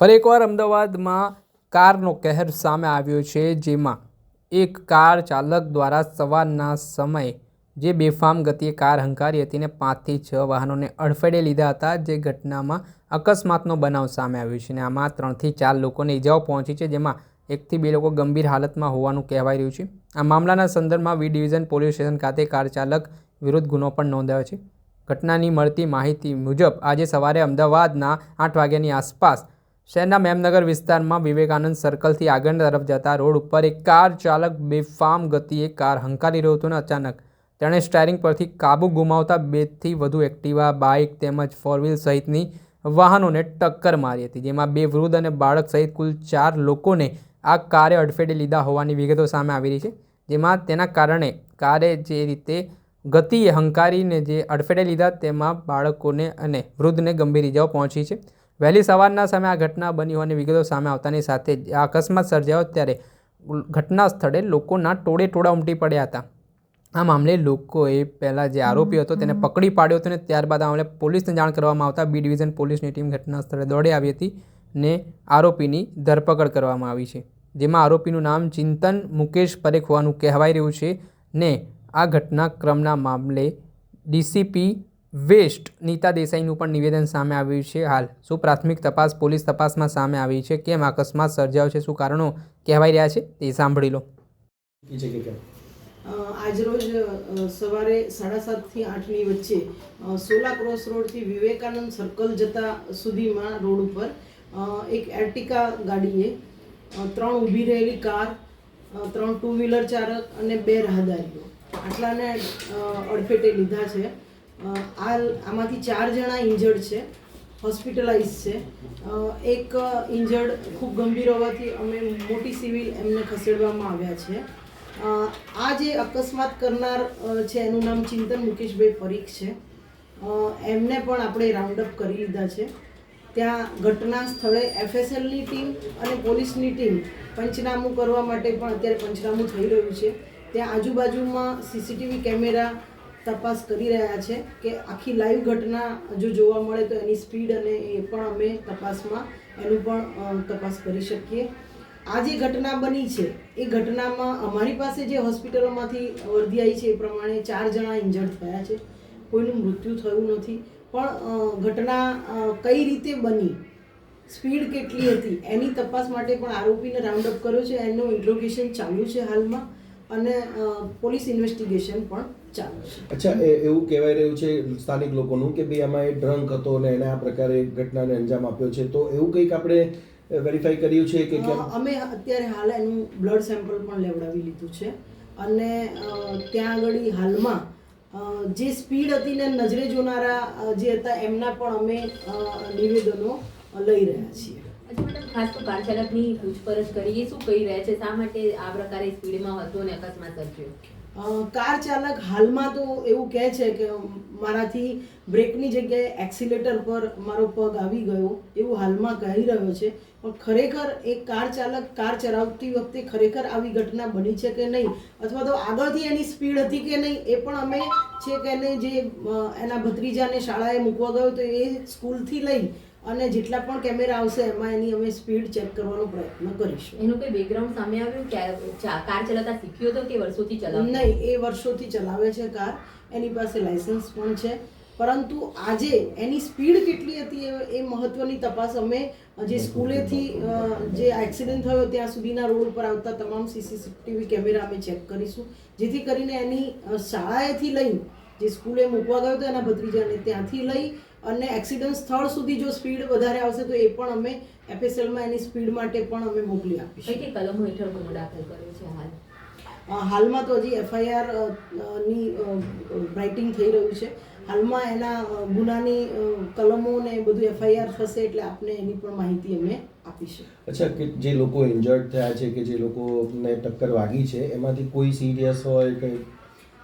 ફરી એકવાર અમદાવાદમાં કારનો કહેર સામે આવ્યો છે, જેમાં એક કાર ચાલક દ્વારા સવારના સમયે જે બેફામ ગતિએ કાર હંકારી હતી ને પાંચથી છ વાહનોને અડફેટે લીધા હતા, જે ઘટનામાં અકસ્માતનો બનાવ સામે આવ્યો છે અને આમાં ત્રણથી ચાર લોકોને ઈજાઓ પહોંચી છે, જેમાં એકથી બે લોકો ગંભીર હાલતમાં હોવાનું કહેવાઈ રહ્યું છે. આ મામલાના સંદર્ભમાં વી ડિવિઝન પોલીસ સ્ટેશન ખાતે કાર ચાલક વિરુદ્ધ ગુનો પણ નોંધાયો છે. ઘટનાની મળતી માહિતી મુજબ આજે સવારે અમદાવાદના આઠ વાગ્યાની આસપાસ શહેરના મેમનગર વિસ્તારમાં વિવેકાનંદ સર્કલથી આગળ તરફ જતા રોડ ઉપર એક કાર ચાલક બેફામ ગતિએ કાર હંકારી રહ્યો હતો અને અચાનક. તેણે સ્ટાયરિંગ પરથી કાબુ ગુમાવતા બેથી વધુ એક્ટિવા, બાઇક તેમજ ફોર વ્હીલ સહિતની વાહનોને ટક્કર મારી હતી, જેમાં બે વૃદ્ધ અને બાળક સહિત કુલ ચાર લોકોને આ કારે અડફેટે લીધા હોવાની વિગતો સામે આવી રહી છે, જેમાં તેના કારણે કારે જે રીતે ગતિએ હંકારીને જે અડફેટે લીધા, તેમાં બાળકોને અને વૃદ્ધને ગંભીર ઇજાઓ પહોંચી છે. વહેલી સવારના સમયે આ ઘટના બની હોવાની વિગતો સામે આવતાની સાથે જ આ અકસ્માત સર્જાયો ત્યારે ઘટના સ્થળે લોકોના ટોળે ટોળા ઉમટી પડ્યા હતા. આ મામલે લોકોએ પહેલાં જે આરોપી હતો તેને પકડી પાડ્યો હતો ને ત્યારબાદ આ મામલે પોલીસને જાણ કરવામાં આવતા બી ડિવિઝન પોલીસની ટીમ ઘટના સ્થળે દોડી આવી હતી ને આરોપીની ધરપકડ કરવામાં આવી છે, જેમાં આરોપીનું નામ ચિંતન મુકેશ પરેખ હોવાનું કહેવાઈ રહ્યું છે ને આ ઘટનાક્રમના મામલે ડીસીપી વેસ્ટ નીતા દેસાઈનું પણ નિવેદન સામે આવ્યું છે હાલ. શું પ્રાથમિક તપાસ પોલીસ તપાસમાં સામે આવી છે? કેમ અકસ્માત સર્જાયો છે? શું કારણો કહેવાઈ રહ્યા છે? તે સાંભળી લો. આજરોજ સવારે સાડા સાતથી આઠની વચ્ચે સોલા ક્રોસ રોડથી વિવેકાનંદ સર્કલ જતા સુધીમાં રોડ ઉપર એક એર્ટિકા ગાડીએ ત્રણ ઊભી રહેલી કાર ત્રણ ટુ વ્હીલર ચાલક અને બે રાહદારીઓ. આટલાને અડફેટે લીધા છે. આ આમાંથી ચાર જણા ઇન્જર્ડ છે હોસ્પિટલાઇઝ છે. એક ઇન્જર્ડ ખૂબ ગંભીર હોવાથી અમે મોટી સિવિલ એમને ખસેડવામાં આવ્યા છે. આ જે અકસ્માત કરનાર છે, એનું નામ ચિંતન મુકેશભાઈ પરીખ છે. એમને પણ આપણે રાઉન્ડ અપ કરી લીધા છે. ત્યાં ઘટના સ્થળે એફએસએલની ટીમ અને પોલીસની ટીમ પંચનામું કરવા માટે પણ અત્યારે પંચનામું થઈ રહ્યું છે. ત્યાં આજુબાજુમાં સીસીટીવી કેમેરા તપાસ કરી રહ્યા છે કે આખી લાઈવ ઘટના જો જોવા મળે તો એની સ્પીડ અને એ પણ અમે તપાસમાં એનું પણ તપાસ કરી શકીએ. આ જે ઘટના બની છે, એ ઘટનામાં અમારી પાસે જે હોસ્પિટલોમાંથી વર્ધી આવી છે એ પ્રમાણે ચાર જણા ઇન્જર્ડ થયા છે. કોઈનું મૃત્યુ થયું નથી. પણ ઘટના કઈ રીતે બની, સ્પીડ કેટલી હતી, એની તપાસ માટે પણ આરોપીને રાઉન્ડ અપ કર્યો છે. એનું ઇન્ટ્રોગેશન ચાલુ છે હાલમાં. અને પોલીસ ઇન્વેસ્ટિગેશન પણ ચાલુ છે. અચ્છા એવું કહેવાય રહ્યું છે સ્થાનિક લોકોનું કે ભાઈ આમાં એ ડ્રંક હતો ને એને આ પ્રકારે ઘટનાને અંજામ આપ્યો છે. તો એવું કંઈક આપણે વેરીફાઈ કર્યું છે કે અમે અત્યારે હાલ એનું બ્લડ સેમ્પલ પણ લેવડાવી લીધું છે. અને ત્યાં આગળ હાલમાં જે સ્પીડ હતી ને નજરે જોનારા જે હતા એમના પણ અમે નિવેદનો લઈ રહ્યા છીએ. ખાસ તો કાર ચાલકની પૂછપરછ કરીએ, શું કહી રહ્યા છે, શા માટે આ પ્રકારે સ્પીડમાં હતો અને અકસ્માત સર્જ્યો? કાર ચાલક હાલમાં તો એવું કહે છે કે મારાથી બ્રેકની જગ્યાએ એક્સિલેટર પર મારો પગ આવી ગયો, એવું હાલમાં કહી રહ્યો છે. પણ ખરેખર એ કાર ચાલક કાર ચલાવતી વખતે ખરેખર આવી ઘટના બની છે કે નહીં? અથવા તો આગળથી એની સ્પીડ હતી કે નહીં? એ પણ અમે છે કે એને જે એના ભત્રીજાને શાળાએ મૂકવા ગયો તો એ સ્કૂલથી લઈ અને જેટલા પણ કેમેરા આવશે એમાં એની અમે સ્પીડ ચેક કરવાનો પ્રયત્ન કરીશું. એનું કોઈ બેકગ્રાઉન્ડ સામે આવ્યું? કે કાર ચલાવતા શીખ્યો હતો કે વર્ષોથી ચલાવતો? નહીં એ વર્ષોથી ચલાવે છે કાર. એની પાસે લાઇસન્સ પણ છે. પરંતુ આજે એની સ્પીડ કેટલી હતી એ- એ મહત્વની તપાસ અમે જે સ્કૂલેથી જે એક્સિડન્ટ થયો ત્યાં સુધીના રોડ ઉપર આવતા તમામ સીસીટીવી કેમેરા અમે ચેક કરીશું. જેથી કરીને એની શાળાએથી લઈ જે સ્કૂલે મૂકવા ગયો હતો એના ભત્રીજાને ત્યાંથી લઈ અને એક્સિડન્ટ સ્થળ સુધી જો સ્પીડ વધારે આવશે તો એ પણ અમે એફએસએલમાં એની સ્પીડ માટે પણ અમે મોકલી આપીશું. કઈ કલમો હેઠળ ગુનો દાખલ કર્યો છે હાલ? હાલમાં તો હજી એફઆઈઆરની રાઇટિંગ થઈ રહ્યું છે. હાલમાં એના ગુનાની કલમો ને બધું એફઆઈઆર થશે એટલે આપને એની પણ માહિતી અમે આપીશું. અચ્છા કે જે લોકો ઇન્જર્ડ થયા છે કે જે લોકોને ટક્કર વાગી છે એમાંથી કોઈ સિરિયસ હોય કે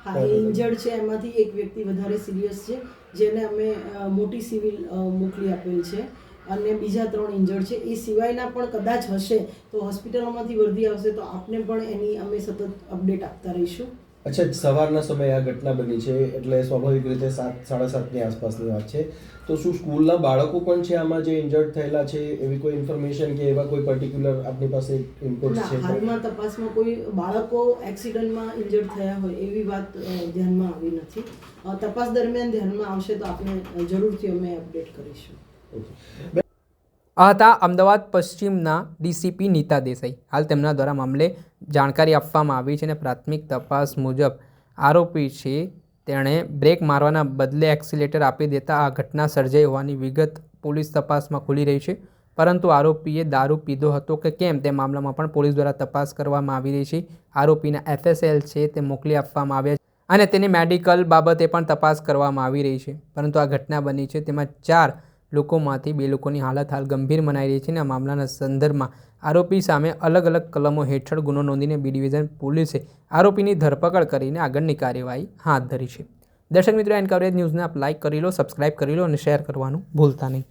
હા એ ઇન્જર્ડ છે એમાંથી એક વ્યક્તિ વધારે સિરિયસ છે જેને અમે મોટી સિવિલ મોકલી આપેલ છે. અને બીજા ત્રણ ઇન્જર્ડ છે. એ સિવાયના પણ કદાચ હશે તો હોસ્પિટલોમાંથી વર્દી આવશે તો આપને પણ એની અમે સતત અપડેટ આપતા રહીશું. અચ્છા સવારના સમયે આ ઘટના બની છે એટલે સ્વાભાવિક રીતે સાત સાડા સાતની આસપાસની વાત છે. તો શું સ્કૂલના બાળકો પણ છે આમાં જે ઇન્જર્ડ થયેલા છે એવી કોઈ ઇન્ફોર્મેશન કે એવા કોઈ પર્ટિક્યુલર આપની પાસે ઇનપુટ છે? હાલમાં તપાસમાં કોઈ બાળકો એક્સિડન્ટમાં ઇન્જર્ડ થયા હોય એવી વાત ધ્યાનમાં આવી નથી. તપાસ દરમિયાન ધ્યાનમાં આવશે તો આપણે જરૂરથી અમે અપડેટ કરીશું. આ હતા અમદાવાદ પશ્ચિમના ડીસીપી નીતા દેસાઈ. હાલ તેમના દ્વારા મામલે જાણકારી આપવામાં આવી છે અને પ્રાથમિક તપાસ મુજબ આરોપી છે. તેણે બ્રેક મારવાના બદલે એક્સિલેટર આપી દેતા આ ઘટના સર્જાઈ હોવાની વિગત પોલીસ તપાસમાં ખુલી રહી છે. પરંતુ આરોપીએ દારૂ પીધો હતો કે કેમ તે મામલામાં પણ પોલીસ દ્વારા તપાસ કરવામાં આવી રહી છે. આરોપીના એફએસએલ છે તે મોકલી આપવામાં આવ્યા છે અને તેની મેડિકલ બાબતે પણ તપાસ કરવામાં આવી રહી છે. પરંતુ આ ઘટના બની છે. તેમાં ચાર લોકોમાંથી બે લોકોની હાલત હાલ ગંભીર મનાઈ રહી છે અને આ મામલાના સંદર્ભમાં આરોપી સામે અલગ અલગ કલમો હેઠળ ગુનો નોંધીને બી ડિવિઝન પોલીસે આરોપીની ધરપકડ કરીને આગળની કાર્યવાહી હાથ ધરી છે. દર્શક મિત્રો, એન કવરેજ ન્યૂઝને આપ લાઇક કરી લો, સબસ્ક્રાઇબ કરી લો અને શેર કરવાનું ભૂલતા નહીં.